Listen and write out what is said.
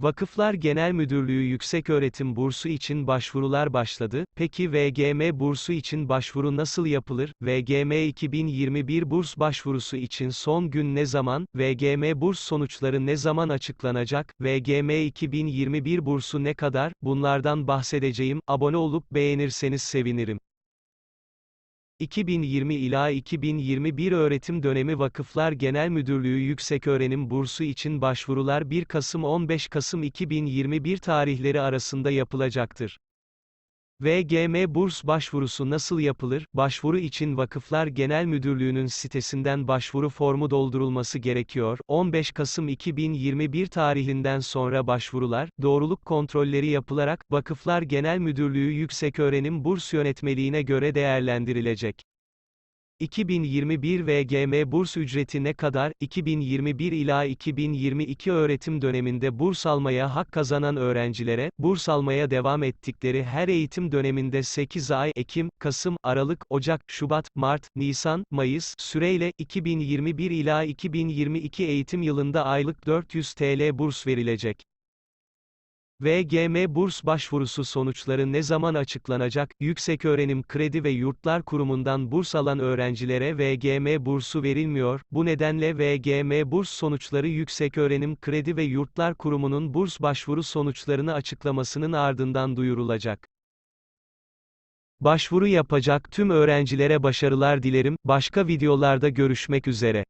Vakıflar Genel Müdürlüğü Yükseköğretim Bursu için başvurular başladı. Peki VGM bursu için başvuru nasıl yapılır? VGM 2021 burs başvurusu için son gün ne zaman? VGM burs sonuçları ne zaman açıklanacak? VGM 2021 bursu ne kadar? Bunlardan bahsedeceğim. Abone olup beğenirseniz sevinirim. 2020 ila 2021 öğretim dönemi Vakıflar Genel Müdürlüğü Yükseköğrenim Bursu için başvurular 1 Kasım 15 Kasım 2021 tarihleri arasında yapılacaktır. VGM burs başvurusu nasıl yapılır? Başvuru için Vakıflar Genel Müdürlüğü'nün sitesinden başvuru formu doldurulması gerekiyor. 15 Kasım 2021 tarihinden sonra başvurular, doğruluk kontrolleri yapılarak, Vakıflar Genel Müdürlüğü Yükseköğrenim Burs Yönetmeliğine göre değerlendirilecek. 2021 VGM burs ücreti ne kadar? 2021 ila 2022 öğretim döneminde burs almaya hak kazanan öğrencilere, burs almaya devam ettikleri her eğitim döneminde 8 ay, Ekim, Kasım, Aralık, Ocak, Şubat, Mart, Nisan, Mayıs süreyle 2021 ila 2022 eğitim yılında aylık 400 TL burs verilecek. VGM burs başvurusu sonuçları ne zaman açıklanacak? Yükseköğrenim Kredi ve Yurtlar Kurumu'ndan burs alan öğrencilere VGM bursu verilmiyor. Bu nedenle VGM burs sonuçları Yükseköğrenim Kredi ve Yurtlar Kurumu'nun burs başvuru sonuçlarını açıklamasının ardından duyurulacak. Başvuru yapacak tüm öğrencilere başarılar dilerim. Başka videolarda görüşmek üzere.